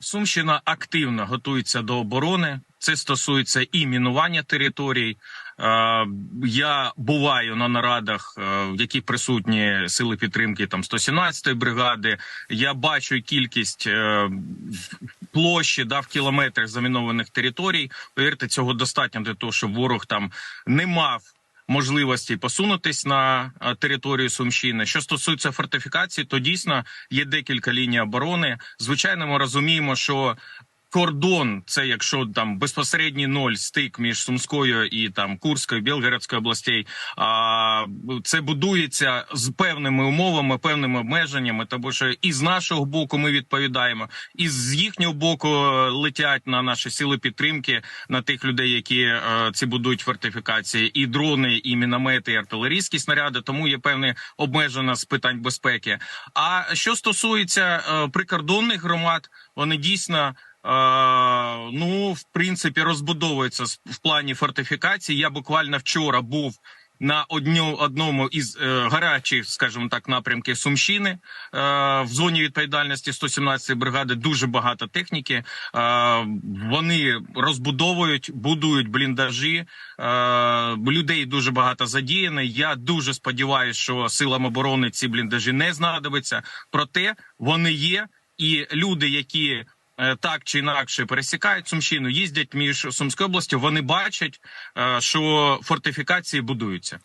Сумщина активно готується до оборони. Це стосується і мінування територій. Е, Я буваю на нарадах, е, в яких присутні сили підтримки там 117-ї бригади. Я бачу кількість е, площі да, в кілометрах замінованих територій. Повірте, цього достатньо для того, щоб ворог там не мав можливості посунутись на е, територію Сумщини. Що стосується фортифікації, то дійсно є декілька ліній оборони. Звичайно, ми розуміємо, що кордон це якщо там безпосередній ноль стик між Сумською і там Курською, Білгородською областей. А це будується з певними умовами, певними обмеженнями. Тому що і з нашого боку ми відповідаємо, і з їхнього боку е, летять на наші сили підтримки на тих людей, які е, ці будують фортифікації, і дрони, і міномети, і артилерійські снаряди. Тому є певне обмежена з питань безпеки. А що стосується е, прикордонних громад, вони дійсно. Ну, в принципі, розбудовуються з- в плані фортифікації. Я буквально вчора був на одню, одному із е, гарячих, скажімо так, напрямків Сумщини. Е, в зоні відповідальності 117-ї бригади дуже багато техніки. Е, вони розбудовують, будують бліндажі. Е, людей дуже багато задіяно. Я дуже сподіваюся, що силам оборони ці бліндажі не знадобиться. Проте вони є, і люди, які так чи інакше пересікають Сумщину, їздять між Сумською областю. Вони бачать, е, що фортифікації будуються.